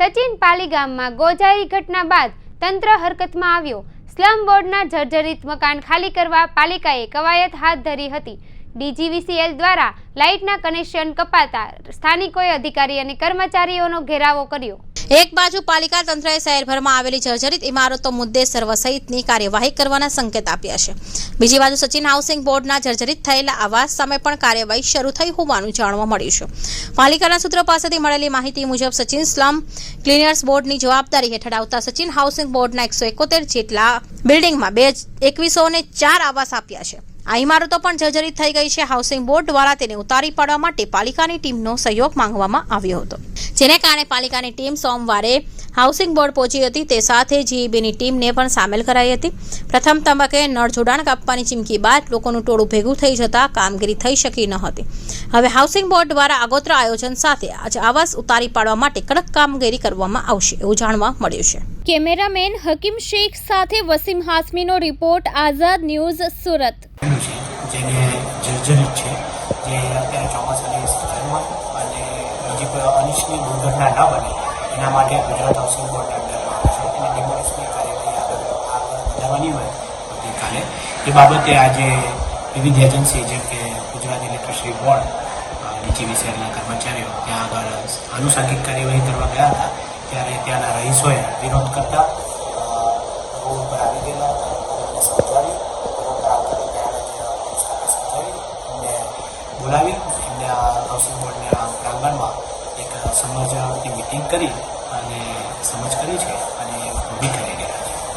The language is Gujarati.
સચિન પાલી ગામમાં ગોજારી ઘટના બાદ તંત્ર હરકતમાં આવ્યો. સ્લમ બોર્ડના જર્જરિત મકાન ખાલી કરવા પાલિકાએ કવાયત હાથ ધરી હતી. ડીજીવીસીએલ દ્વારા લાઇટના કનેક્શન કપાતા સ્થાનિકોએ અધિકારી અને કર્મચારીઓનો ઘેરાવો કર્યો. એક બાજુ પાલિકા તંત્રએ શહેરભરમાં આવેલી જર્જરિત ઇમારતો મુદ્દે સર્વ સહિતની કાર્યવાહી કરવાના સંકેત આપ્યા છે. બીજી બાજુ સચિન હાઉસિંગ બોર્ડના જર્જરિત થયેલા આવાસ સામે પણ કાર્યવાહી શરૂ થઈ હોવાનું જાણવા મળ્યું છે. પાલિકાના સૂત્રો પાસેથી મળેલી માહિતી મુજબ સચિન સ્લમ ક્લિનર્સ બોર્ડની જવાબદારી હેઠળ આવતા સચિન હાઉસિંગ બોર્ડના એકસો જેટલા બિલ્ડિંગમાં બે એકવીસો ચાર આવાસ આપ્યા છે. આ ઇમારતો પણ જર્જરિત થઈ ગઈ છે. હાઉસિંગ બોર્ડ દ્વારા તેને ઉતારી પાડવા માટે પાલિકાની ટીમનો સહયોગ માંગવામાં આવ્યો હતો. જેને કારણે પાલિકાની ટીમ સોમવારે હાઉસિંગ બોર્ડ પહોંચી હતી. તે સાથે જીઈબીની ટીમને પણ સામેલ કરાઈ હતી. પ્રથમ તબક્કે નળ જોડાણ કાપવાની ચીમકી બાદ લોકોનું ટોળું ભેગું થઈ જતા કામગીરી થઈ શકી ન હતી. હવે હાઉસિંગ બોર્ડ દ્વારા આગોતરા આયોજન સાથે આજે આવાસ ઉતારી પાડવા માટે કડક કામગીરી કરવામાં આવશે એવું જાણવા મળ્યું છે. કેમેરામેન હકીમ શેખ સાથે વસીમ હાસમીનો રિપોર્ટ, આઝાદ ન્યૂઝ સુરત. છે જેને જર્જરિત છે, જે અત્યારે ચોમાસાની સિઝનમાં અને બીજી કોઈ અનિચ્છનીય દુર્ઘટના ન બને, એના માટે ગુજરાત હાઉસિંગ બોર્ડ અંડરમાં કાર્યવાહી આગળ વધારવાની હોય આવતીકાલે એ બાબતે આજે વિવિધ એજન્સી જેમ કે ગુજરાત ઇલેક્ટ્રિસિટી બોર્ડ ડીજીવીસીએલના કર્મચારીઓ ત્યાં આગળ આનુષંગિક કાર્યવાહી કરવા ગયા હતા. ત્યારે ત્યાંના રહીશોએ વિરોધ કરતા બોલાવી એમને આ હાઉસિંગ બોર્ડના પ્રાંગણમાં એક સમાજની મિટિંગ કરી અને સમજ કરી છે અને ઊભી કરી.